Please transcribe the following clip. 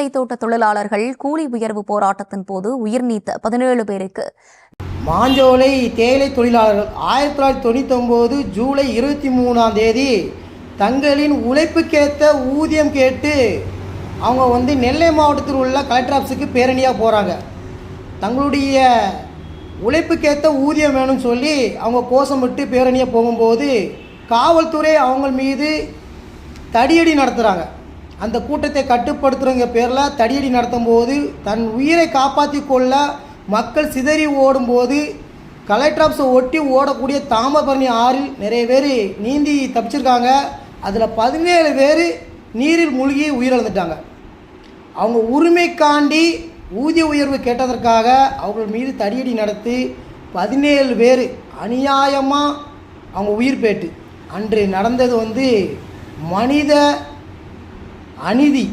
தேயிலை தோட்ட தொழிலாளர்கள் கூலி உயர்வு போராட்டத்தின் போது உயிர் நீத்த பதினேழு பேருக்கு. மாஞ்சோலை தேயிலை தொழிலாளர்கள் ஆயிரத்தி தொள்ளாயிரத்தி தொண்ணூற்றி ஒம்பது ஜூலை இருபத்தி மூணாம் தேதி தங்களின் உழைப்புக்கேற்ற ஊதியம் கேட்டு அவங்க வந்து நெல்லை மாவட்டத்தில் உள்ள கலெக்டர் ஆஃபீஸுக்கு பேரணியாக போகிறாங்க தங்களுடைய உழைப்புக்கேற்ற ஊதியம் வேணும்னு சொல்லி அவங்க கோஷமிட்டு பேரணியாக போகும்போது காவல்துறை அவங்க மீது தடியடி நடத்துகிறாங்க அந்த கூட்டத்தை கட்டுப்படுத்துகிறவங்க பேரில் தடியடி நடத்தும் போது தன் உயிரை காப்பாற்றி கொள்ள மக்கள் சிதறி ஓடும்போது கலெக்டர் ஆஃபீஸை ஒட்டி ஓடக்கூடிய தாமபரணி ஆறில் நிறைய பேர் நீந்தி தப்பிச்சிருக்காங்க. அதில் பதினேழு பேர் நீரில் மூழ்கி உயிரிழந்துட்டாங்க. அவங்க உரிமைக்காண்டி ஊதிய உயர்வு கேட்டதற்காக அவர்கள் மீது தடியடி நடத்தி பதினேழு பேர் அநியாயமாக அவங்க உயிர் பேட்டு அன்று நடந்தது வந்து மனித அநீதி.